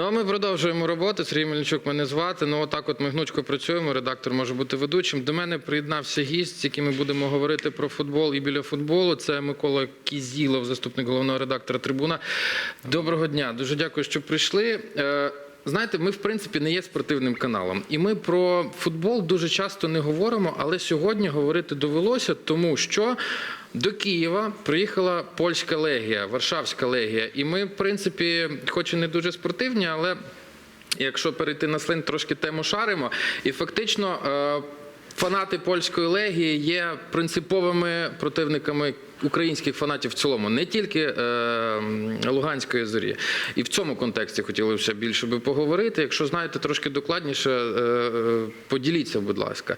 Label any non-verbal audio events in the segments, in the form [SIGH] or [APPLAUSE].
Ну а ми продовжуємо роботу. Сергій Мельничук мене звати. Ну отак, от ми гнучко працюємо. Редактор може бути ведучим. До мене приєднався гість, з яким ми будемо говорити про футбол і біля футболу. Це Микола Кізілов, заступник головного редактора Трибуна. Доброго дня. Дуже дякую, що прийшли. Е, Знаєте, ми в принципі не є спортивним каналом, і ми про футбол дуже часто не говоримо, але сьогодні говорити довелося, тому що до Києва приїхала польська легія, Варшавська легія. І ми, в принципі, хоч і не дуже спортивні, але якщо перейти на слин, трошки тему шаримо. І фактично е, фанати польської легії є принциповими противниками українських фанатів в цілому, не тільки е, Луганської зорі. І в цьому контексті ще більше би поговорити. Якщо знаєте трошки докладніше, е, е, поділіться, будь ласка.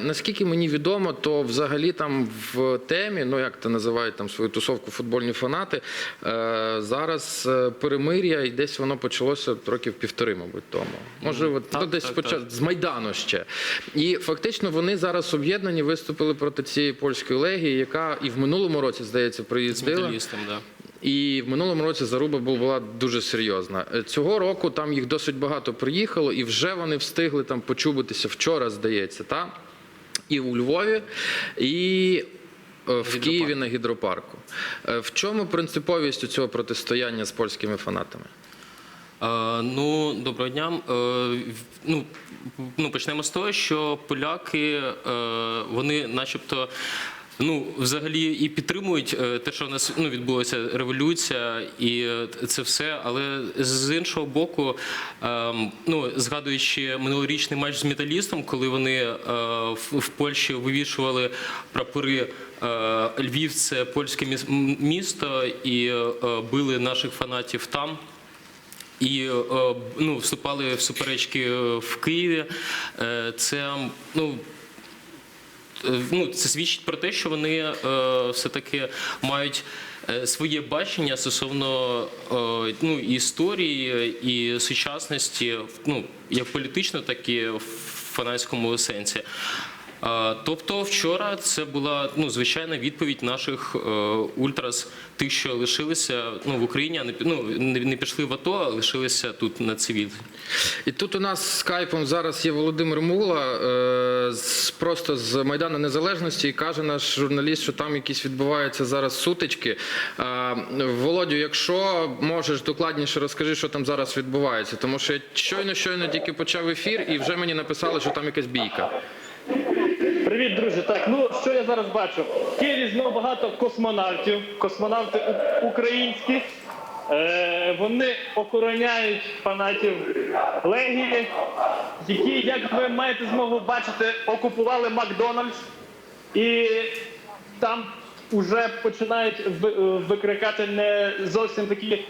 Наскільки мені відомо, то взагалі там в темі, ну як це називають там свою тусовку футбольні фанати, зараз перемир'я, і десь воно почалося років півтори, мабуть, тому. Можливо, Так, ну, десь так, почат... з Майдану ще. І фактично вони зараз об'єднані виступили проти цієї польської легії, яка і в минулому році, здається, З приїздила. металістом, да. І в минулому році заруба була дуже серйозна. Е, Цього року там їх досить багато приїхало, і вже вони встигли там почубитися вчора, здається, та? і у Львові, і е, в Гідропарк. Києві на гідропарку. Е, В чому принциповість у цього протистояння з польськими фанатами? Ну, доброго дня. Ну, ну, почнемо з того, що поляки, вони начебто. Ну, взагалі і підтримують е, те, що в нас ну, відбулася революція, і е, це все. Але з іншого боку, ем, ну згадуючи минулорічний матч з металістом, коли вони е, в, Польщі вивішували прапори Львів, це польське місто, і били наших фанатів там. І ну, вступали в суперечки в Києві. Це ну. Е, Ну, це свідчить про те, що вони е, все-таки мають е, своє бачення стосовно ну, історії і сучасності, ну, як політично, так і в фанатському сенсі. Тобто вчора це була ну, звичайна відповідь наших е, ультрас, тих, що лишилися ну, в Україні, а не, ну, не, пішли в АТО, а лишилися тут на цивіль. І тут у нас скайпом зараз є Володимир Мула, е, просто з Майдану Незалежності, і каже наш журналіст, що там якісь відбуваються зараз сутички. Володю, якщо можеш докладніше розкажи, що там зараз відбувається, тому що я щойно щойно тільки почав ефір, і вже мені написали, що там якась бійка. Привіт, друзі. Так, ну що я зараз бачу? В Києві знову багато космонавтів, космонавти українські. Е, вони охороняють фанатів Легії, які, як ви маєте змогу бачити, окупували Макдональдс. І там вже починають е, викрикати не зовсім такі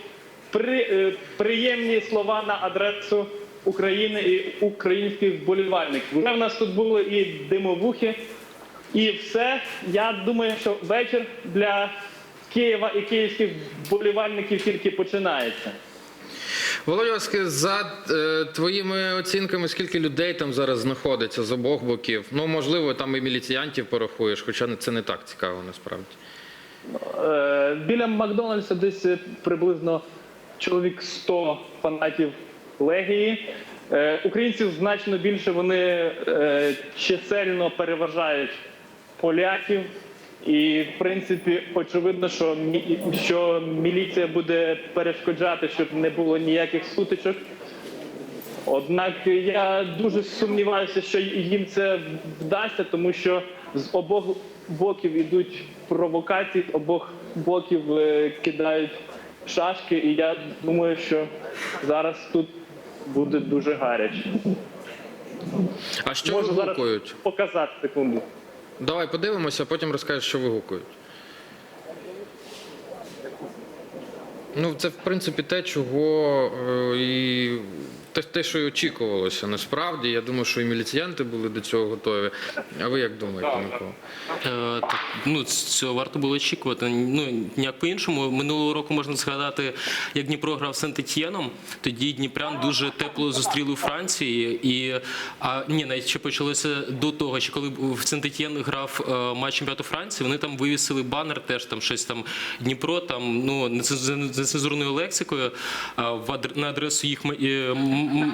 при, е, приємні слова на адресу України і українських вболівальників. Вже в нас тут були і димовухи, і все. Я думаю, що вечір для Києва і київських вболівальників тільки починається. Володя, за е, твоїми оцінками, скільки людей там зараз знаходиться з обох боків? Ну, можливо, там і міліціянтів порахуєш, хоча це не так цікаво насправді. Е, Біля Макдональдса десь приблизно чоловік 100 фанатів Легії. Е, Українців значно більше вони е, чисельно переважають поляків. І, в принципі, очевидно, що, що міліція буде перешкоджати, щоб не було ніяких сутичок. Однак я дуже сумніваюся, що їм це вдасться, тому що з обох боків йдуть провокації, з обох боків е, кидають шашки, і я думаю, що зараз тут буде дуже гаряче. А що Можу зараз показати секунду. Давай подивимося, а потім розкажеш, що вигукують. Ну, це в принципі те, чого е, і те, те, що і очікувалося. Насправді, я думаю, що і міліціянти були до цього готові. А ви як думаєте, Микола? Е, так, ну, цього варто було очікувати. Ну, ніяк по-іншому. Минулого року можна згадати, як Дніпро грав з Сент-Етьєном. Тоді Дніпрян дуже тепло зустріли у Франції. І, а, ні, навіть ще почалося до того, що коли в Сент-Етьєн грав е, матч чемпіонату Франції, вони там вивісили банер, теж там щось там Дніпро, там ну неценз- нецензурною лексикою в на адресу їх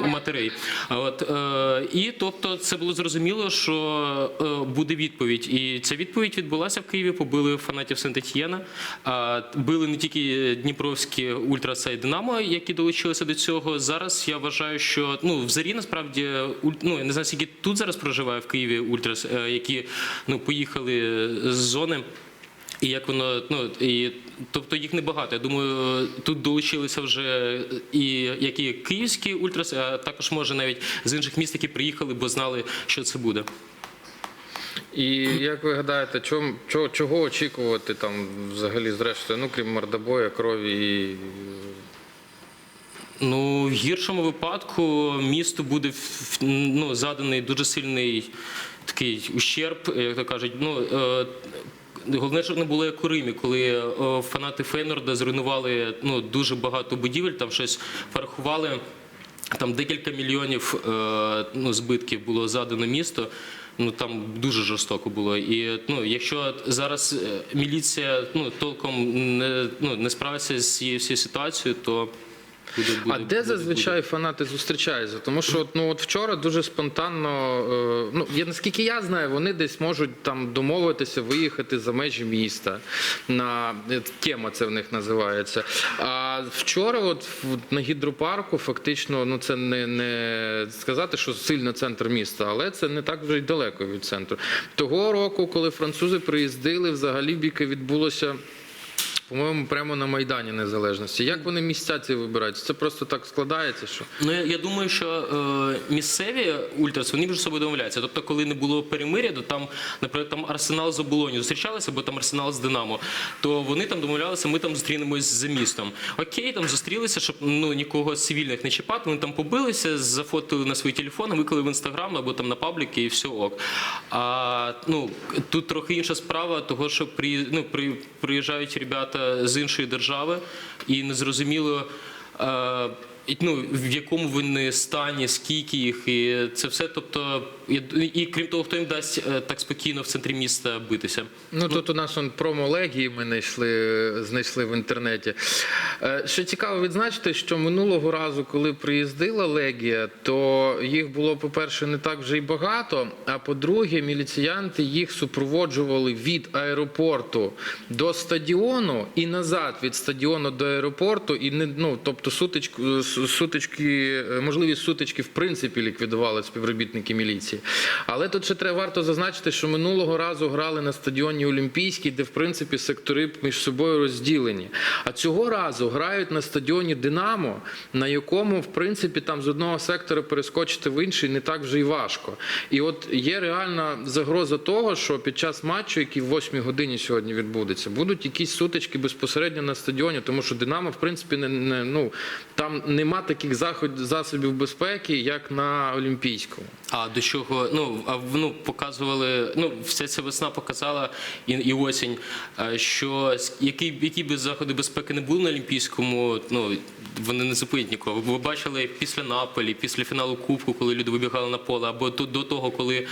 матерей. От, е, і тобто це було зрозуміло, що е, буде відповідь. І ця відповідь відбулася в Києві. Побили фанатів Сент-Етьєна. Били не тільки дніпровські ультраса і Динамо, які долучилися до цього. Зараз я вважаю, що ну в зарі насправді ну я не знаю, скільки тут зараз проживає в Києві ультрас, е, які ну поїхали з зони. І як воно, ну і тобто їх небагато. Я думаю, тут долучилися вже і як і київські ультраси, а також може навіть з інших міст, які приїхали, бо знали, що це буде. І як ви гадаєте, чого, чого, чого очікувати там взагалі зрештою, ну крім мордобоя, крові і Ну, в гіршому випадку місту буде ну, заданий дуже сильний такий ущерб, як то кажуть. Ну, е, Головне, щоб не було як у Римі, коли е, фанати Фейнорда зруйнували ну, дуже багато будівель, там щось порахували. Там декілька мільйонів е, ну, збитків було задано місто. Ну там дуже жорстоко було. І ну, якщо зараз е, міліція ну, толком не, ну, не справиться з цією ситуацією, то буде, буде А де буде- зазвичай фанати зустрічаються? Тому що от, ну от вчора дуже спонтанно, е, ну я наскільки я знаю, вони десь можуть там домовитися виїхати за межі міста. На е, тема це в них називається. А вчора, от на гідропарку, фактично, ну це не, не сказати, що сильно центр міста, але це не так вже й далеко від центру. Того року, коли французи приїздили, взагалі біки відбулося. По-моєму, прямо на Майдані Незалежності. Як вони місця ці вибирають? Це просто так складається, що Ну я, я думаю, що е, місцеві ультрас вони між собою домовляються. Тобто, коли не було перемиря, то там, наприклад, там арсенал з оболоні зустрічалися, або там арсенал з Динамо, то вони там домовлялися, ми там зустрінемось за містом. Окей, там зустрілися, щоб ну нікого з цивільних не чіпати. Вони там побилися, зафотили на свої телефони, виклали в інстаграм або там на пабліки, і все ок. А ну тут трохи інша справа, того що при, ну, при, приїжджають ребята з іншої держави, і незрозуміло. Е, ну, в якому вони стані, скільки їх, і це все. Тобто, і, і крім того, хто їм дасть е, так спокійно в центрі міста битися. Ну тут у нас он промо легії ми знайшли, знайшли в інтернеті. Е, Що цікаво відзначити, що минулого разу, коли приїздила легія, то їх було, по-перше, не так вже й багато. А по-друге, міліціянти їх супроводжували від аеропорту до стадіону і назад від стадіону до аеропорту, і не ну, тобто сутичку сутички, е, можливі сутички в принципі ліквідували співробітники міліції. Але тут ще треба варто зазначити, що минулого разу грали на стадіоні Олімпійський, де в принципі сектори між собою розділені. А цього разу грають на стадіоні Динамо, на якому в принципі там з одного сектора перескочити в інший не так вже й важко. І от є реальна загроза того, що під час матчу, який в 8 годині сьогодні відбудеться, будуть якісь сутички безпосередньо на стадіоні, тому що Динамо, в принципі, не, не ну там нема таких заход, засобів безпеки, як на Олімпійському. А до чого ну а ну показували, ну вся ця весна показала і, і осінь, що які, які б заходи безпеки не були на Олімпійському, ну вони не зупинять нікого. Ви бачили після Наполі, після фіналу Кубку, коли люди вибігали на поле, або до, до того, коли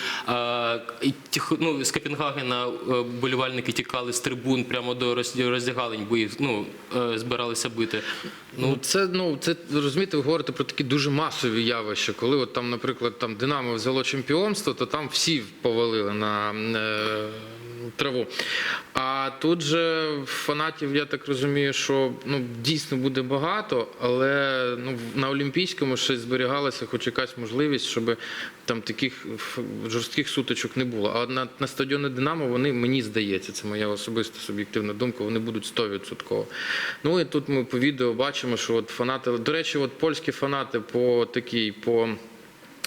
ті- ну, з Копенгагена е, болівальники тікали з трибун прямо до роздягалень, бо їх ну, е, збиралися бити. Ну, це ну це розумієте, ви говорите про такі дуже масові явища. Коли от там, наприклад, там Динамо взяло чемпіонство, то там всі повалили на е, траву. А тут же фанатів, я так розумію, що ну дійсно буде багато, але ну на Олімпійському ще зберігалася хоч якась можливість, щоб там таких жорстких сутичок не було. А на, на стадіоні Динамо вони мені здається, це моя особиста суб'єктивна думка. Вони будуть 100%. Ну і тут ми по відео бачимо, що от фанати, до речі, от польські фанати по такій по.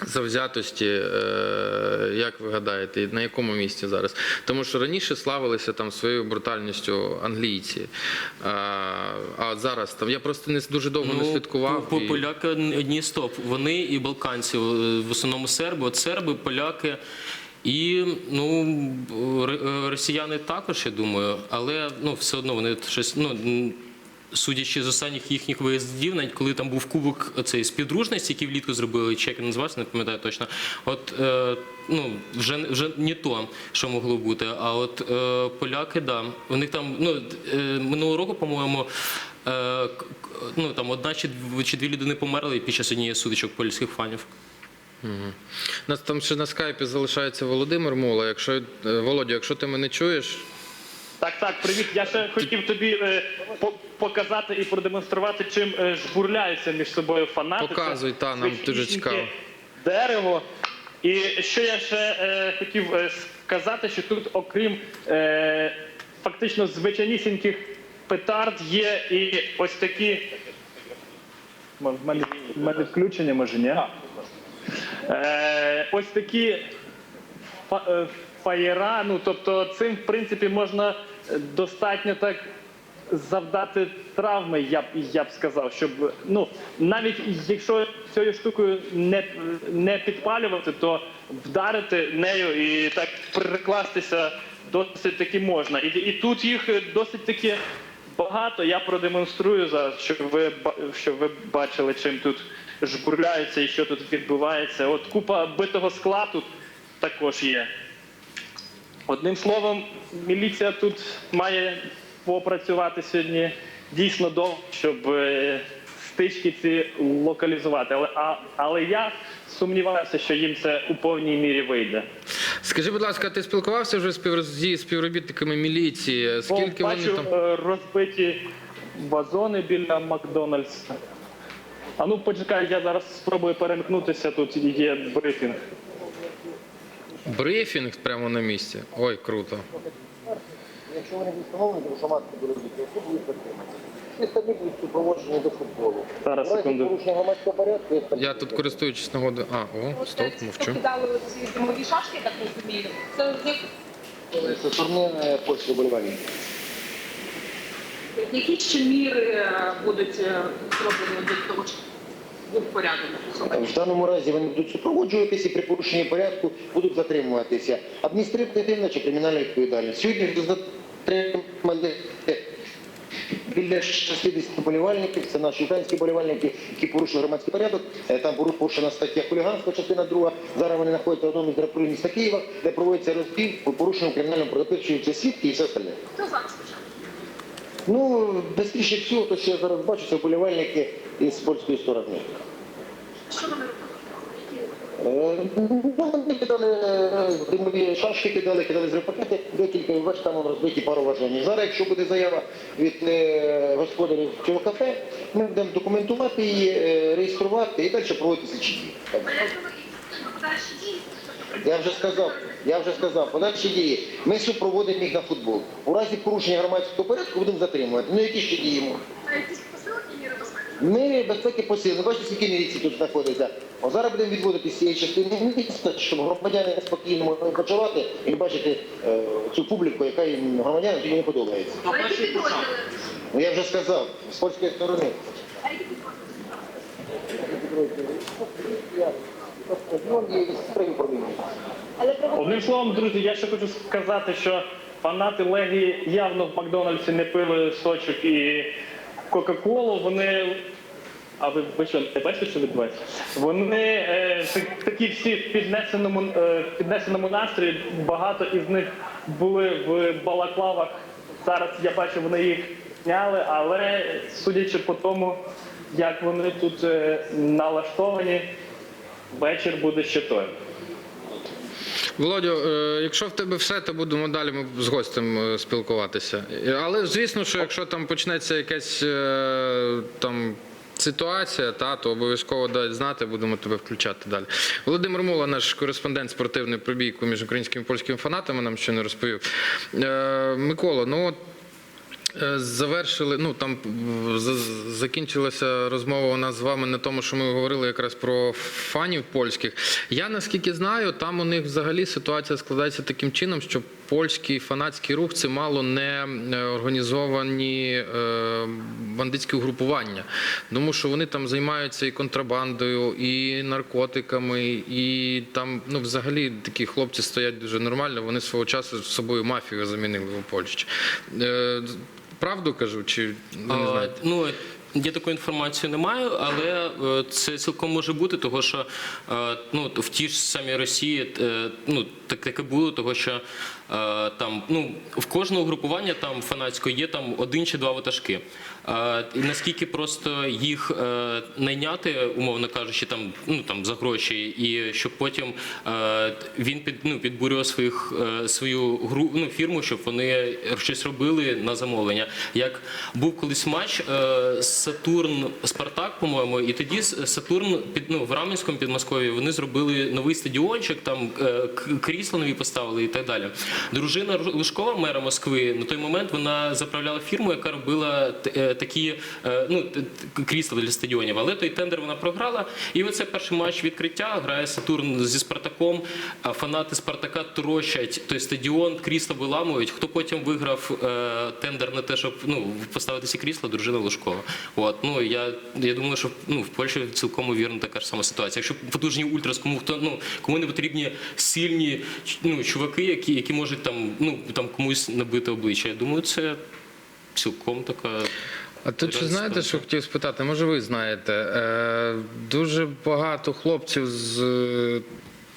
Завзятості, е, як ви гадаєте, на якому місці зараз? Тому що раніше славилися там своєю брутальністю англійці. А, а зараз там я просто не дуже довго не слідкував. по- і- Поляки одні стоп. Вони і балканці, е, в основному серби. От серби, поляки. І ну росіяни також, я думаю, але ну все одно вони щось ну. Судячи з останніх їхніх виїздів, навіть коли там був кубок цей співдружності, який влітку зробили, чи як він називався, не пам'ятаю точно. От е, ну вже вже не то, що могло бути. А от е, поляки, да, у них там ну е, минулого року, по-моєму, е, ну там одна чи дві людини померли під час однієї з сутичок польських фанів. У нас там ще на скайпі залишається Володимир Мола. Якщо е, Володя, якщо ти мене чуєш, Так, так, привіт. Я ще хотів тобі е, по- показати і продемонструвати, чим е, жбурляються між собою фанати. Показуй, та, нам дуже цікаво. Дерево. І що я ще е, хотів е, сказати, що тут, окрім е, фактично звичайнісіньких петард, є і ось такі. М- В мене, в мене включення, може, ні? Е, ось такі фа- е, фаєра. Ну тобто, цим в принципі можна е, достатньо так завдати травми, я б я б сказав, щоб ну навіть якщо цією штукою не, не підпалювати, то вдарити нею і так прикластися досить таки можна. І, і тут їх досить таки багато. Я продемонструю зараз, щоб ви щоб ви бачили, чим тут жбурляються і що тут відбувається. От купа битого скла тут також є. Одним словом, міліція тут має попрацювати сьогодні дійсно довго, щоб е, стички ці локалізувати. Але, а, але я сумніваюся, що їм це у повній мірі вийде. скажи, будь ласка, ти спілкувався вже зі співробітниками міліції? Скільки О, вони бачу там? е, розбиті вазони біля Макдональдса. А ну почекай, я зараз спробую перемкнутися. Тут є брифінг. Брифінг прямо на місці. Ой, круто. Якщо вони встановлені, то громадські будуть затримані. Всі самі будуть супроводжені до футболу. Зараз, секунду. порушення громадського порядку, Я тут користуючись нагодою. А, о, стоп, мовчу. Кидали ці димові шашки, так розумію. Це з них Це турнір е, польського болівальника. які ще міри е, будуть е, зроблені для того, щоб був порядок? В даному разі вони будуть супроводжуватися і при порушенні порядку будуть затримуватися. Адміністративна чи кримінальна відповідальність. Сьогодні ж затримали біля 60 болівальників, це наші українські болівальники, які порушили громадський порядок. Е, Там порушена стаття хуліганства, частина друга. Зараз вони знаходяться в одному із драпурів міста Києва, де проводиться розбір по порушенню кримінального протиписуються свідки і все остальне. Ну, безпечніше всього, то що я зараз бачу, це вболівальники із польської сторони. Що вони робили? Е, Ну, вони кидали е, димові шашки, кидали, кидали зрепакети, декілька, ви бачите, там розбиті пару важені. Зараз, якщо буде заява від е, господарів цього кафе, ми будемо документувати її, реєструвати і далі проводити слідчі дії? Я вже сказав, я вже сказав, подальші дії. Ми супроводимо їх на футбол. У разі порушення громадського порядку будемо затримувати. Ну які ще дії можуть? А якісь посилки міри безпеки? Ми безпеки посилені. Бачите, скільки міліції тут знаходиться. О, зараз будемо відводити з цієї частини міста, щоб громадяни спокійно могли почувати і бачити е, цю публіку, яка їм громадянам не подобається. А які підрозділи? Ну я вже сказав, з польської сторони. А які підрозділи? Управління. Одним словом, друзі, я ще хочу сказати, що фанати Легії явно в Макдональдсі не пили сочок і Кока-Колу. Вони. А ви, ви що, не бачите, що відбувається? Вони е, такі всі в піднесеному, е, піднесеному настрої. Багато із них були в балаклавах. Зараз я бачу, вони їх зняли, але судячи по тому, як вони тут е, налаштовані, вечір буде ще той. Володю, е, якщо в тебе все, то будемо далі ми з гостем е, спілкуватися. Але звісно, що якщо там почнеться якась е, там. Ситуація, та то обов'язково дай знати, будемо тебе включати далі. Володимир Мула, наш кореспондент спортивної пробійку між українськими і польськими фанатами, нам ще не розповів. Микола, ну от Завершили, ну там закінчилася розмова у нас з вами на тому, що ми говорили якраз про фанів польських. Я наскільки знаю, там у них взагалі ситуація складається таким чином, що польський фанатський рух це мало не е, організовані е, бандитські угрупування, тому що вони там займаються і контрабандою, і наркотиками, і там ну взагалі такі хлопці стоять дуже нормально. Вони свого часу з собою мафію замінили у Польщі. Правду кажу, чи ви не А, знаєте? Ну, я такої інформації не маю, але е, це цілком може бути, того що е, ну, в тій ж самій Росії е, ну, так, таке було, того що там ну, в кожного групування там фанатського є там один чи два ватажки. Е, І наскільки просто їх е, найняти, умовно кажучи, там, ну, там, за гроші, і щоб потім е, він під, ну, підбурював своїх, е, свою гру, ну, фірму, щоб вони щось робили на замовлення. Як був колись матч е, Сатурн Спартак, по-моєму, і тоді Сатурн під ну в Раменському Підмосков'ї вони зробили новий стадіончик, там е, крісла нові поставили і так далі. Дружина Лужкова, мера Москви, на той момент вона заправляла фірму, яка робила е, такі е, ну, крісла для стадіонів. Але той тендер вона програла. І оце перший матч відкриття. Грає Сатурн зі Спартаком. Фанати Спартака трощать той стадіон, крісла виламують. Хто потім виграв е, тендер на те, щоб ну поставити ці крісла, дружина Лужкова. От ну я, я думаю, що ну в Польщі цілком вірно така ж сама ситуація. Якщо потужні ультрас, кому хто ну кому не потрібні сильні ну, чуваки, які, які можуть там ну там комусь набити обличчя. Я думаю, це цілком така. А тут чи знаєте, що хотів спитати? Може, ви знаєте? Е, дуже багато хлопців з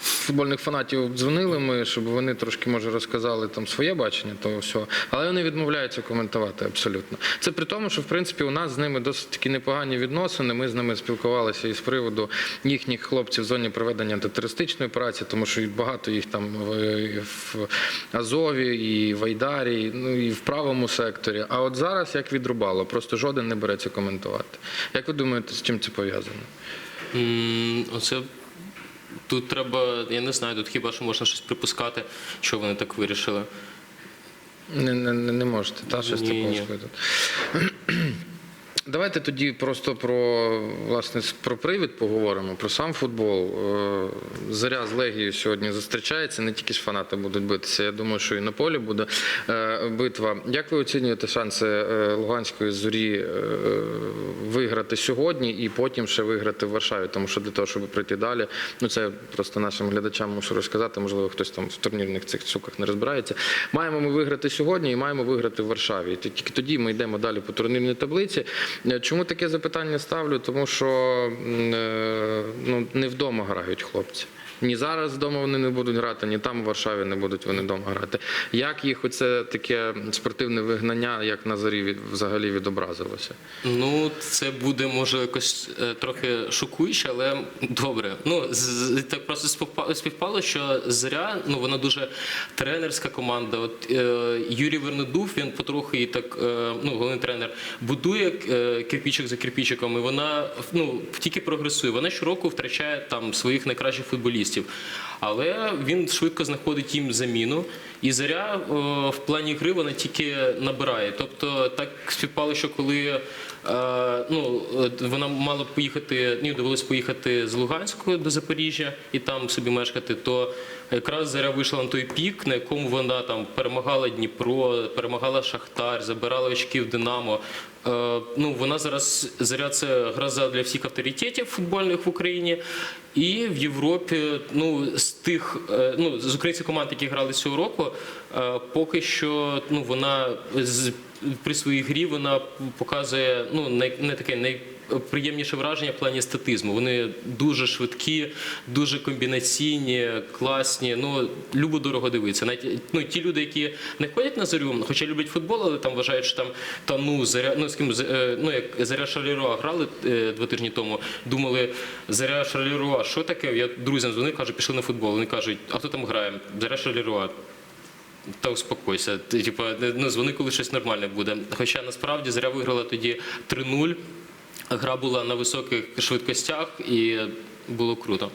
футбольних фанатів дзвонили ми, щоб вони трошки може розказали там своє бачення того всього, але вони відмовляються коментувати абсолютно. Це при тому, що в принципі у нас з ними досить такі непогані відносини. Ми з ними спілкувалися із приводу їхніх хлопців в зоні проведення антитерористичної праці, тому що багато їх там в, Азові, і в Айдарі, ну і в правому секторі. А от зараз як відрубало, просто жоден не береться коментувати. Як ви думаєте, з чим це пов'язано? Оце тут треба, я не знаю, тут хіба що можна щось припускати, що вони так вирішили. Не, не, не можете, та щось Ні, такого ні. Давайте тоді просто про власне про привід поговоримо, про сам футбол. Е, Заря з Легією сьогодні зустрічається. Не тільки ж фанати будуть битися. Я думаю, що і на полі буде е, битва. Як ви оцінюєте шанси е, Луганської зорі виграти сьогодні і потім ще виграти в Варшаві? Тому що для того, щоб пройти далі, ну це просто нашим глядачам мушу розказати. Можливо, хтось там в турнірних цих штуках не розбирається. Маємо ми виграти сьогодні і маємо виграти в Варшаві. Тільки тоді ми йдемо далі по турнірній таблиці. Е, Чому таке запитання ставлю? Тому що е, ну, не вдома грають хлопці. Ні зараз вдома вони не будуть грати, ні там у Варшаві не будуть вони вдома грати. Як їх оце таке спортивне вигнання, як на зорі взагалі відобразилося? Ну, це буде може якось е, трохи шокуюче, але добре. Ну так просто співпало, що заря, ну вона дуже тренерська команда. От е, Юрій Вернедув, він потроху і так, е, ну головний тренер, будує е, кирпічик за кирпічиком, і вона ну тільки прогресує. Вона щороку втрачає там своїх найкращих футболістів. Але він швидко знаходить їм заміну, і заря о, в плані гри вона тільки набирає. Тобто так співпало, що коли е, ну, е, вона мала поїхати, ні, довелося поїхати з Луганську до Запоріжжя і там собі мешкати, то якраз заря вийшла на той пік, на якому вона там перемагала Дніпро, перемагала Шахтар, забирала очки в Динамо. Е, ну, вона зараз заря це гроза для всіх авторитетів футбольних в Україні. І в Європі, ну з тих, е, ну з українських команд, які грали цього року, поки що ну вона з при своїй грі вона показує ну най, не таке найприємніше враження в плані статизму. Вони дуже швидкі, дуже комбінаційні, класні. Ну любо дорого дивитися. Навіть ну ті люди, які не ходять на зорю, хоча люблять футбол, але там вважають, що там та ну заря, ну з ким е, ну як заря Шарлеруа грали е, два тижні тому. Думали, заря Шарлеруа, що таке? Я друзям дзвонив, кажу, пішли на футбол. Вони кажуть, а хто там грає? Заря Шарлеруа. Та успокойся. Ти, Типа, не- ну, дзвони, коли щось нормальне буде. Хоча насправді заря виграла тоді 3-0. Гра була на високих швидкостях і було круто.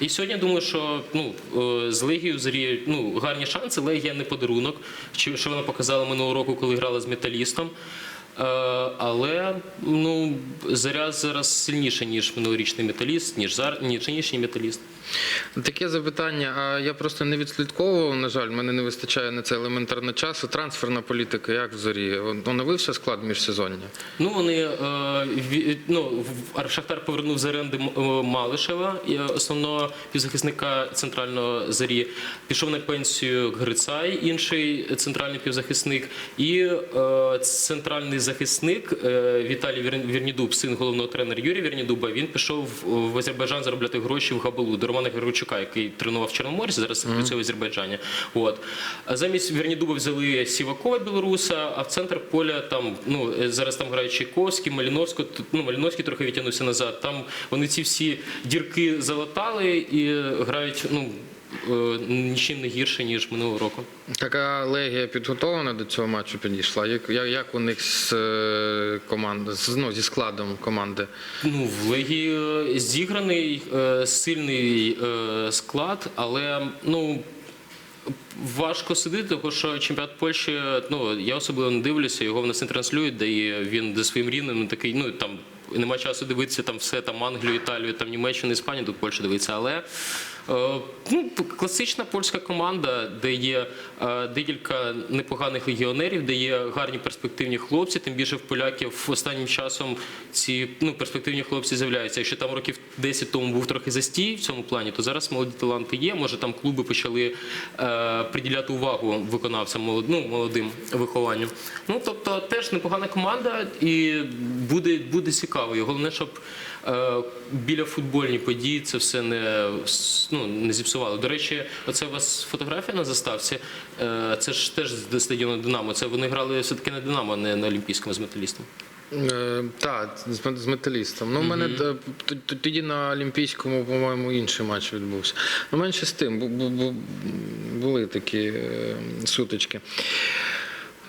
І сьогодні думаю, що ну, е, з Легією Зорі ну, гарні шанси. Легія не подарунок, що вона показала минулого року, коли грала з металістом. Е, Але ну, заря зараз сильніша, ніж минулорічний металіст, ніж зар, ніж нинішній металіст. Таке запитання. А я просто не відслідковував. На жаль, мене не вистачає на це елементарно часу. Трансферна політика, як в зорі? Оновився склад міжсезоння? Ну вони е, ну, Шахтар повернув з оренди е, Малишева, основного півзахисника центрального зарі. Пішов на пенсію Грицай, інший центральний півзахисник, і е, центральний захисник Віталій Вірнідуб, син головного тренера Юрія Вірнідуба. Він пішов в Азербайджан заробляти гроші в Габалу Романа Григорчука, який тренував в Чорноморці, зараз працює в Азербайджані. От замість Вернідуба взяли Сівакова білоруса, а в центр поля там ну е, зараз там грають Чайковський, Маліновський, тут, ну Маліновський трохи відтягнувся назад. Там вони ці всі дірки залатали і грають ну нічим не гірше ніж минулого року. Така легія підготовлена до цього матчу підійшла. Як, як, як у них з е, команд, з, ну, зі складом команди? Ну, в Легії е, зіграний е, сильний е, склад, але ну. Важко судити, тому що чемпіонат Польщі, ну я особливо не дивлюся, його в нас не транслюють, де він за своїм рівнем ну, такий, ну там нема часу дивитися там все, там Англію, Італію, там Німеччину, Іспанію, тут Польща дивиться. Але е, ну, класична польська команда, де є е, декілька непоганих легіонерів, де є гарні перспективні хлопці. Тим більше в поляків останнім часом ці ну, перспективні хлопці з'являються. Якщо там років 10 тому був трохи застій в цьому плані, то зараз молоді таланти є. Може там клуби почали е, приділяти увагу виконавцям ну, молодим вихованням. Ну тобто теж непогана команда, і буде, буде цікаво. І головне, щоб е, біля футбольні події це все не, ну, не зіпсувало. До речі, оце у вас фотографія на заставці. Е, це ж теж з стадіону Динамо. Це вони грали все-таки на Динамо, а не на Олімпійському з металістом. Е, так, з, металістом. Ну, у мене е, т- т- тоді на Олімпійському, по-моєму, інший матч відбувся. Ну, менше з тим, бу- бу- бу- були такі е, сутички.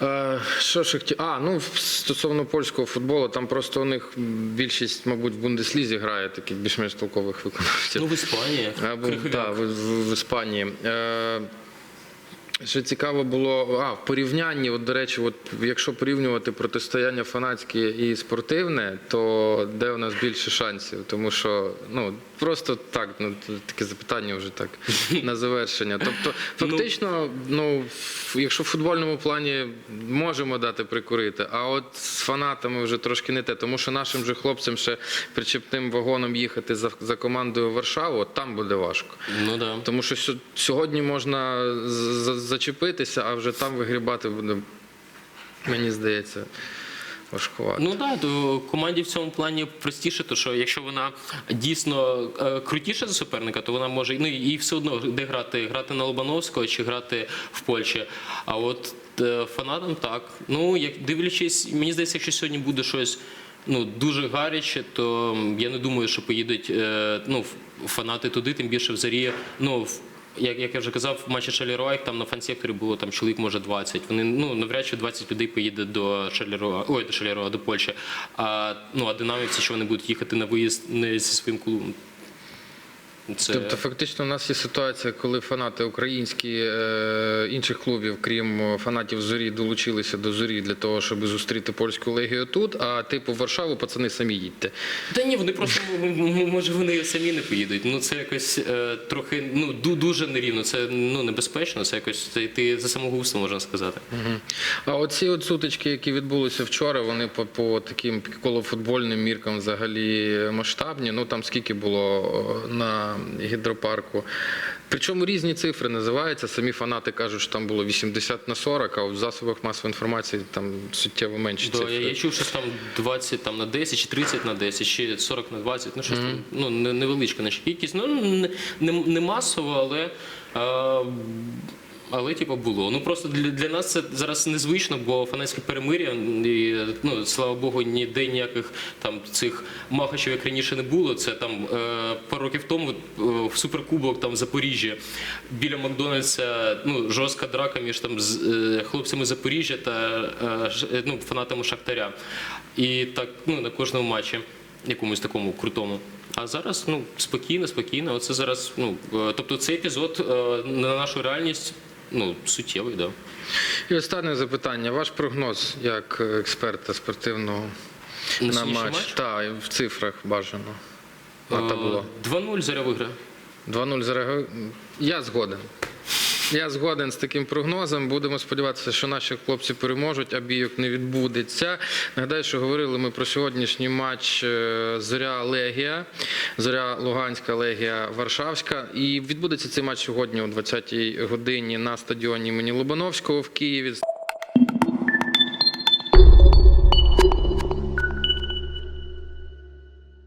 Е, Що ж хотів? А, ну стосовно польського футболу, там просто у них більшість, мабуть, в Бундеслізі грає таких більш-менш толкових виконавців. Ну, в Іспанії. Або так, в, в, в Іспанії. Е, що цікаво було, а в порівнянні, от до речі, от якщо порівнювати протистояння фанатське і спортивне, то де у нас більше шансів? Тому що ну просто так, ну таке запитання вже так [LAUGHS] на завершення. Тобто, фактично, ну якщо в футбольному плані можемо дати прикурити, а от з фанатами вже трошки не те, тому що нашим же хлопцям ще причепним вагоном їхати за, за командою Варшаву, от там буде важко. Ну да. Тому що сьо- сьогодні можна з- з- зачепитися, а вже там вигрібати буде, мені здається, важкувато. Ну так, то команді в цьому плані простіше, то що якщо вона дійсно е, крутіша за суперника, то вона може ну і все одно де грати, грати на Лобановського чи грати в Польщі. А от е, фанатам так. Ну як дивлячись, мені здається, якщо сьогодні буде щось. Ну дуже гаряче, то я не думаю, що поїдуть е, ну, фанати туди, тим більше в зарі. Ну як, як я вже казав, в матчі Шаліруа, там на фан-секторі було там чоловік, може 20. Вони ну навряд чи 20 людей поїде до Шаліруа, ой, до Шаліруа, до Польщі. А ну а динамівці, що вони будуть їхати на виїзд не зі своїм клубом. Це Тобто, фактично, у нас є ситуація, коли фанати українські е, інших клубів, крім фанатів зорі, долучилися до зорі для того, щоб зустріти польську легію тут. А типу в Варшаву пацани самі їдьте. Та ні, вони просто може вони самі не поїдуть. Ну це якось е, трохи ну ду- дуже нерівно. Це ну небезпечно. Це якось це йти за самогубство, можна сказати. А оці от сутички, які відбулися вчора, вони по, по таким колофутбольним міркам взагалі масштабні. Ну там скільки було на гідропарку. Причому різні цифри називаються. Самі фанати кажуть, що там було 80 на 40, а в засобах масової інформації там суттєво менші Да, цифри. я, я чув, що там 20 там, на 10, чи 30 на 10, чи 40 на 20, ну щось там, ну, не- невеличка наша кількість. Ну, не, не, не масово, але. А, але типу було. Ну просто для, для нас це зараз незвично, бо фанатське перемир'я, і, ну слава Богу, ніде ніяких там цих махачів, як раніше не було. Це там е, пару років тому е, в суперкубок там в Запоріжжі біля Макдональдса ну, жорстка драка між там з е, хлопцями Запоріжжя та е, е, ну, фанатами Шахтаря. І так ну, на кожному матчі, якомусь такому крутому. А зараз ну спокійно, спокійно. Оце зараз. Ну е, тобто цей епізод на нашу реальність ну суттєвий, да. І останнє запитання. Ваш прогноз як експерта спортивного На на матч? матч? Так, в цифрах бажано. На табло. Е, 2-0 заря виграє. 2-0 за Я згоден. Я згоден з таким прогнозом. Будемо сподіватися, що наші хлопці переможуть, а бійок не відбудеться. Нагадаю, що говорили ми про сьогоднішній матч е, Зоря Легія, Зоря Луганська, Легія Варшавська. І відбудеться цей матч сьогодні о 20-й годині на стадіоні імені Лобановського в Києві.